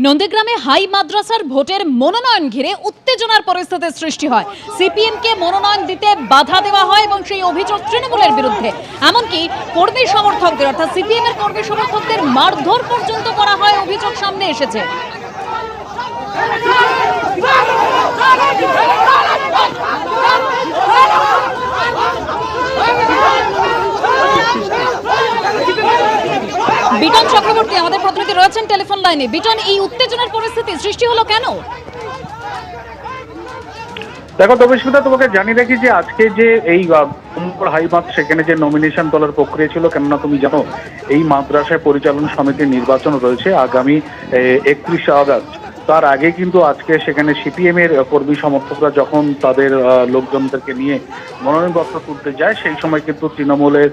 নন্দীগ্রামে হাই মাদ্রাসার ভোটের মনোনয়ন ঘিরে উত্তেজনার পরিস্থিতির সৃষ্টি হয় সিপিএমকে মনোনয়ন দিতে বাধা দেওয়া হয় এবং সেই অভিযোগ তৃণমূলের বিরুদ্ধে এমনকি কর্মী সমর্থকদের অর্থাৎ সিপিএম এর কর্মী সমর্থকদের মারধর পর্যন্ত করা হয় অভিযোগ সামনে এসেছে বিটন চক্রবর্তী আমাদের প্রতিনিধি রয়েছেন টেলিফোন লাইনে। বিটন, এই উত্তেজনার পরিস্থিতি সৃষ্টি হলো কেন? দেখো, তবে তোমাকে জানিয়ে রাখি যে আজকে যে এই হাইমাত সেখানে যে নমিনেশন তোলার প্রক্রিয়া ছিল, কেননা তুমি জানো, এই মাদ্রাসায় পরিচালনা সমিতির নির্বাচন রয়েছে আগামী একত্রিশে আগস্ট। তার আগে কিন্তু আজকে সেখানে সিপিএম এর কর্মী সমর্থকরা যখন তাদের লোকজনদেরকে নিয়ে মনোনয়ন মনোনয়নপত্র তুলতে যায়, সেই সময় কিন্তু তৃণমূলের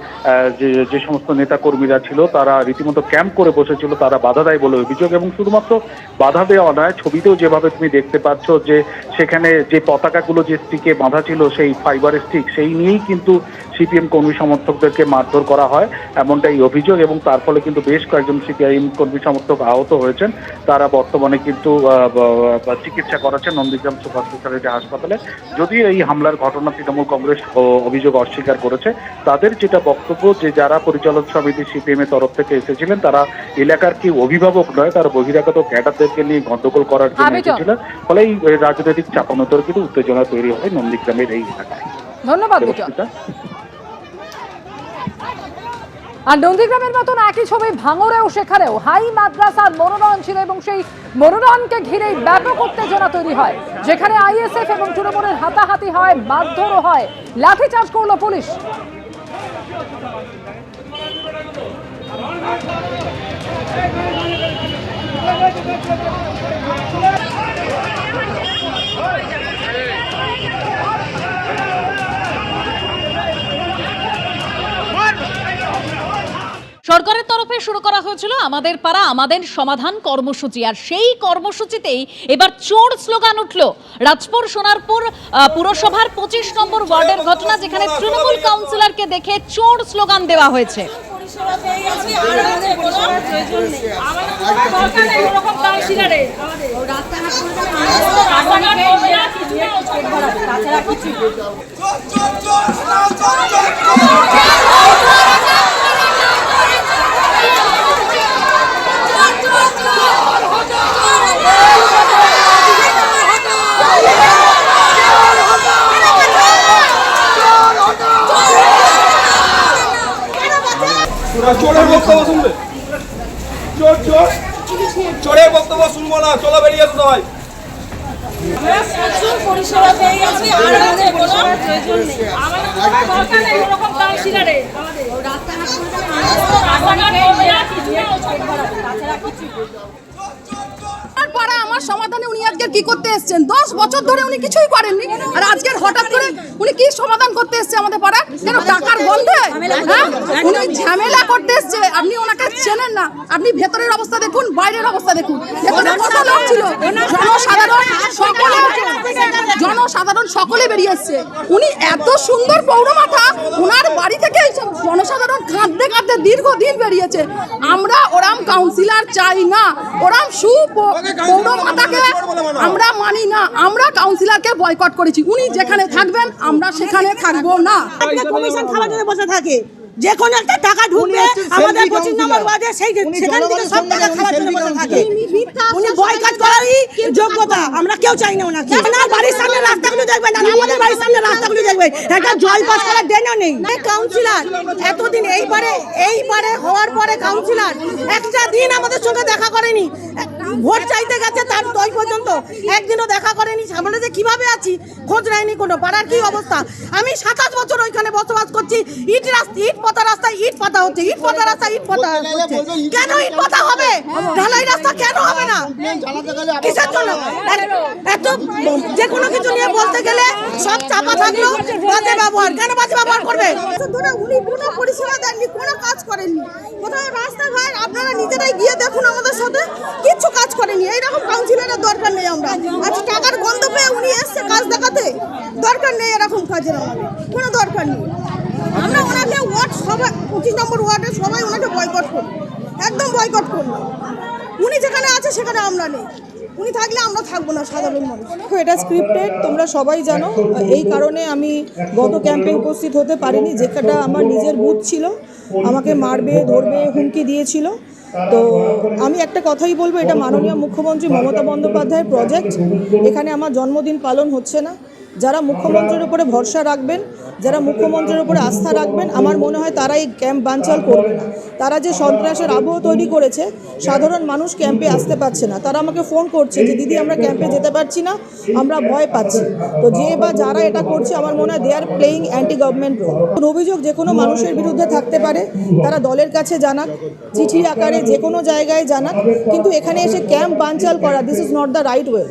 যে যে সমস্ত নেতা কর্মীরা ছিল, তারা রীতিমতো ক্যাম্প করে বসেছিল, তারা বাধা দেয় বলে অভিযোগ এবং শুধুমাত্র বাধা দেওয়া নয়, ছবিতেও যেভাবে তুমি দেখতে পাচ্ছ যে সেখানে যে পতাকাগুলো যে স্টিকে বাঁধা ছিল, সেই ফাইবার স্টিক সেই নিয়েই কিন্তু সিপিএম কর্মী সমর্থকদেরকে মারধর করা হয় এমনটাই অভিযোগ এবং তার ফলে কিন্তু বেশ কয়েকজন সিপিআইএম কর্মী সমর্থক আহত হয়েছেন। তারা বর্তমানে কিন্তু চিকিৎসা করাচ্ছেন নন্দীগ্রাম সুপার স্পেশালিটি হাসপাতালে। যদিও এই হামলার ঘটনা তৃণমূল কংগ্রেস অভিযোগ অস্বীকার করেছে তাদের যেটা বক্তব্য যে যারা পরিচালক সমিতি সিপিএম এর তরফ থেকে এসেছিলেন তারা এলাকার কি অভিভাবক নয় তারা বহিরাগত ক্যাডারদেরকে নিয়ে গন্ডগোল করার জন্য এসেছিলেন। ফলে এই রাজনৈতিক চাপানোতর কিন্তু উত্তেজনা তৈরি হয় নন্দীগ্রামের এই এলাকায়। ধন্যবাদ? আর নন্দীগ্রামের মতন একই ছবি ভাঙরেও সেখানেও। হাই মাদ্রাসার মনোনয়ন ছিল এবং সেই মনোনয়নকে ঘিরেই ব্যাপক উত্তেজনা তৈরি হয়। যেখানে আইএসএফ এবং তৃণমূলের হাতাহাতি হয়, মারধরও হয়। লাঠিচার্জ করল পুলিশ। সরকারের তরফে শুরু করা হয়েছিল আমাদের পাড়া আমাদের সমাধান কর্মসূচি আর সেই কর্মসূচিতেই এবার চোর স্লোগান উঠল রাজপুর সোনারপুর পুরসভার পঁচিশ নম্বর ওয়ার্ডের ঘটনা যেখানে তৃণমূল কাউন্সিলরকে দেখে চোর স্লোগান দেওয়া হয়েছে পরিষেবা পেয়ে গেছি আর আমাদের কোনো প্রয়োজন নেই আমাদের কোনো দরকার নেই ওরকম কাউন্সিলারে আমাদের রাস্তাঘাট রাস্তাঘাট পেট ভরাবে তাছাড়া কিছু তোরা চোরের বক্তব্য শুনবে। চোর চোর। চোরের বক্তব্য শুনব না চলো বেরিয়ে আসো সবাই। আমরা পরিষেবা পেয়ে গেছি আর আমাদের কোনো? প্রয়োজন নেই আমাদের দরকার নেই ওরকম কাউন্সিলারে। আমাদের রাস্তাঘাট রাস্তাঘাট তাছাড়া কিছু আমার পাড়া আমার সমাধানে উনি আজকে কি করতে এসেছেন? দশ বছর ধরে উনি কিছুই করেননি। আর আজকের হঠাৎ করে উনি কি সমাধান করতে এসছে আমাদের পাড়া কেন টাকার গন্ধে? হ্যাঁ? উনি ঝামেলা করতে এসছে। আপনি ওনাকে চেনেন না। আপনি ভেতরের অবস্থা দেখুন, বাইরের অবস্থা দেখুন। জনসাধারণ সকলে জনসাধারণ সকলে বেরিয়ে এসছে। উনি এত সুন্দর পৌরমাথা ওনার বাড়ি থেকে জনসাধারণ কাঁদতে কাঁদতে দীর্ঘদিন বেরিয়েছে। আমরা ওরাম কাউন্সিলার চাই না। ওরাম সু আমরা মানি না। আমরা কাউন্সিলরকে বয়কট করেছি। উনি যেখানে থাকবেন আমরা সেখানে থাকব না। কমিশন জন্য বসে থাকে। যে কোনো একটা টাকা ঢুকবে আমাদের পঁচিশ নম্বর ওয়ার্ডে সেই সেখান থেকে সব টাকা খাওয়ার জন্য বসে থাকে। উনি বয়কট করারই যোগ্যতা। আমরা কেউ চাই না ওনাকে। আপনার বাড়ির সামনে রাস্তাগুলো দেখবেন আর আমাদের বাড়ির সামনে রাস্তাগুলো দেখবেন। একটা জল পাস করার ডেনও নেই। কাউন্সিলর এতদিন এইবারে এইবারে হওয়ার পরে কাউন্সিলর একটা দিন আমাদের সঙ্গে দেখা করেনি। ভোট চাইতে গেছে তার দই পর্যন্ত। একদিনও দেখা করেনি। আমরা যে কীভাবে আছি খোঁজ নেয়নি কোনো। পাড়ার কি অবস্থা? আমি সাতাশ বছর ওইখানে বসবাস করছি। ইট রাস্তা ইট পাতা রাস্তায় ইট পাতা হচ্ছে। ইট পাতা রাস্তায় ইট পাতা হচ্ছে। কেন ইট পাতা হবে? ঢালাই রাস্তা কেন হবে না? কিসের জন্য? এত- এত যে কোনো কিছু নিয়ে বলতে গেলে সব চাপা থাকল। বাজে ব্যবহার। কেন বাজে ব্যবহার করবে? উনি কোনো পরিষেবা দেননি কোনো কাজ করেননি। কোথাও রাস্তাঘাট আপনারা নিজেরাই গিয়ে দেখুন আমাদের সাথে। কিচ্ছু কাজ করেনি। এইরকম কাউন্সিলরের দরকার নেই আমরা। আজ টাকার গন্ধ পেয়ে উনি এসছে কাজ দেখাতে? দরকার নেই এরকম কাজের আমাদের। কোনো দরকার নেই। আমরা ওনাকে ওয়ার্ড সবাই, পঁচিশ নম্বর ওয়ার্ডে সবাই ওনাকে বয়কট করি একদম বয়কট করব। উনি যেখানে আছে সেখানে আমরা নেই। উনি থাকলে আমরা থাকব না সাধারণ মানুষ। এটা স্ক্রিপ্টেড তোমরা সবাই জানো। এই কারণে আমি গত ক্যাম্পে উপস্থিত হতে পারিনি। যেটা আমার নিজের বুথ ছিল, আমাকে মারবে, ধরবে, হুমকি দিয়েছিল। তো আমি একটা কথাই বলব, এটা মাননীয় মুখ্যমন্ত্রী মমতা বন্দ্যোপাধ্যায়ের প্রজেক্ট এখানে আমার জন্মদিন পালন হচ্ছে না। যারা মুখ্যমন্ত্রীর উপরে ভরসা রাখবেন, যারা মুখ্যমন্ত্রীর উপরে আস্থা রাখবেন, আমার মনে হয় তারা এই ক্যাম্প বানচাল করবে না। তারা যে সন্ত্রাসের আবহ তৈরি করেছে, সাধারণ মানুষ ক্যাম্পে আসতে পারছে না। তারা আমাকে ফোন করছে যে, দিদি, আমরা ক্যাম্পে যেতে পারছি না, আমরা ভয় পাচ্ছি। তো যে বা যারা এটা করছে, আমার মনে হয় they are playing anti government role অভিযোগ যে কোনো মানুষের বিরুদ্ধে থাকতে পারে, তারা দলের কাছে জানাক চিঠি আকারে যে কোনো জায়গায় জানাক, কিন্তু এখানে এসে ক্যাম্প বানচাল করা this is not the right way